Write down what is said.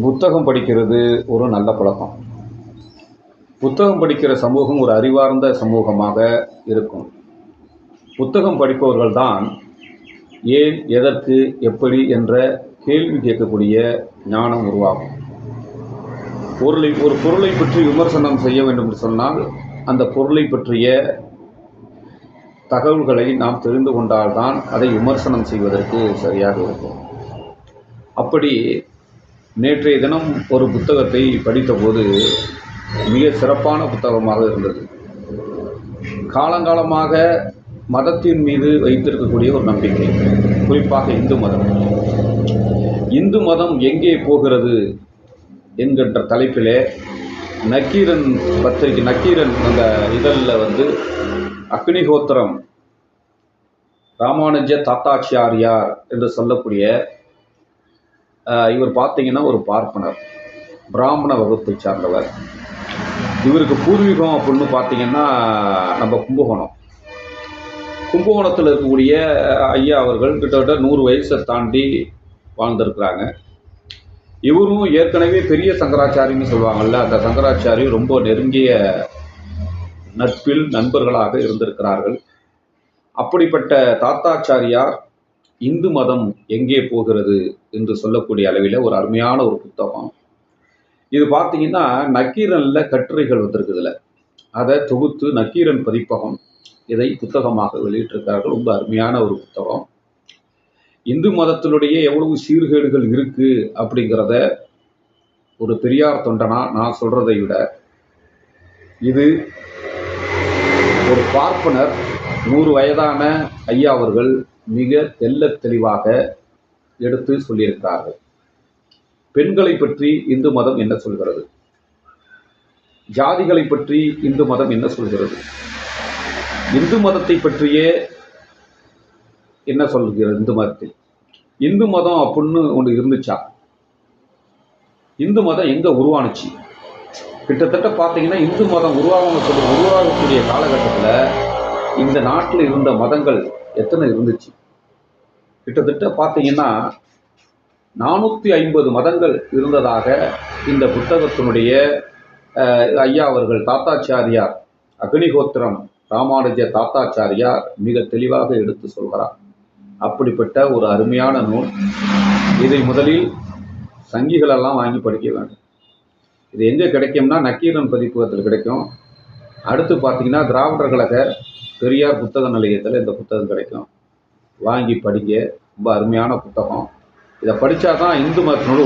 புத்தகம் படிக்கிறது ஒரு நல்ல பழக்கம். புத்தகம் படிக்கிற சமூகம் ஒரு அறிவார்ந்த சமூகமாக இருக்கும். புத்தகம் படிப்பவர்கள் தான் ஏன் எதற்கு எப்படி என்ற கேள்வி கேட்கக்கூடிய ஞானம் உருவாகும். பொருளை ஒரு பொருளை பற்றி விமர்சனம் செய்ய வேண்டும் என்று சொன்னால் அந்த பொருளை பற்றிய தகவல்களை நாம் தெரிந்து கொண்டால்தான் அதை விமர்சனம் செய்வதற்கு சரியாக இருக்கும். அப்படி நேற்றைய தினம் ஒரு புத்தகத்தை படித்தபோது மிக சிறப்பான புத்தகமாக இருந்தது. காலங்காலமாக மதத்தின் மீது வைத்திருக்கக்கூடிய ஒரு நம்பிக்கை குறிப்பாக இந்து மதம். இந்து மதம் எங்கே போகிறது என்கின்ற தலைப்பிலே நக்கீரன் பத்திரிகை நக்கீரன் அந்த இதழில் வந்து அக்னிஹோத்திரம் ராமானுஜ தாத்தாச்சாரியார் என்று சொல்லக்கூடிய இவர் பார்த்தீங்கன்னா ஒரு பார்ப்பனர் பிராமண வகுப்பை சார்ந்தவர். இவருக்கு பூர்வீகம் அப்படின்னு பார்த்தீங்கன்னா நம்ம கும்பகோணம். கும்பகோணத்தில் இருக்கக்கூடிய ஐயா அவர்கள் கிட்டத்தட்ட நூறு வயசை தாண்டி வாழ்ந்திருக்கிறாங்க. இவரும் ஏற்கனவே பெரிய சங்கராச்சாரின்னு சொல்லுவாங்கள்ல அந்த சங்கராச்சாரி ரொம்ப நெருங்கிய நட்பில் நண்பர்களாக இருந்திருக்கிறார்கள். அப்படிப்பட்ட தாத்தாச்சாரியார் இந்து மதம் எங்கே போகிறது என்று சொல்லக்கூடிய அளவில் ஒரு அருமையான ஒரு புத்தகம். இது பார்த்தீங்கன்னா நக்கீரனில் கட்டுரைகள் வந்திருக்குதுல அதை தொகுத்து நக்கீரன் பதிப்பகம் இதை புத்தகமாக வெளியிட்டிருக்கிறார்கள். ரொம்ப அருமையான ஒரு புத்தகம். இந்து மதத்தினுடைய எவ்வளவு சீர்கேடுகள் இருக்குது அப்படிங்கிறத ஒரு பெரியார் தொண்டனா நான் சொல்கிறதை விட இது ஒரு பார்ப்பனர் நூறு வயதான ஐயா அவர்கள் மிக தெல்ல தெளிவாக எடுத்து சொல்லியிருக்கிறார்கள். பெண்களை பற்றி இந்து மதம் என்ன சொல்கிறது? ஜாதிகளை பற்றி இந்து மதம் என்ன சொல்கிறது? இந்து மதத்தை பற்றியே என்ன சொல்கிறது இந்து மதத்தில்? இந்து மதம் அப்படின்னு ஒன்று இருந்துச்சா? இந்து மதம் எங்க உருவானுச்சு? கிட்டத்தட்ட பார்த்தீங்கன்னா இந்து மதம் உருவாக சொல்லி உருவாகக்கூடிய காலகட்டத்தில் இந்த நாட்டில் இருந்த மதங்கள் எத்தனை இருந்துச்சு? கிட்டத்தட்ட பார்த்தீங்கன்னா நானூற்றி ஐம்பது மதங்கள் இருந்ததாக இந்த புத்தகத்தினுடைய ஐயா அவர்கள் தாத்தாச்சாரியார் அக்னிகோத்திரம் ராமானுஜ தாத்தாச்சாரியார் மிக தெளிவாக எடுத்து சொல்கிறார். அப்படிப்பட்ட ஒரு அருமையான நூல். இதை முதலில் சங்கிகளெல்லாம் வாங்கி படிக்க வேண்டும். இது எங்கே கிடைக்கும்னா நக்கீரன் பதிப்பகத்தில் கிடைக்கும். அடுத்து பார்த்தீங்கன்னா திராவிடர் கழக பெரியார் புத்தக நிலையத்தில் இந்த புத்தகம் கிடைக்கும். வாங்கி படிங்க ரொம்ப அருமையான புத்தகம். இதை படித்தா தான் இந்து மதத்தினோட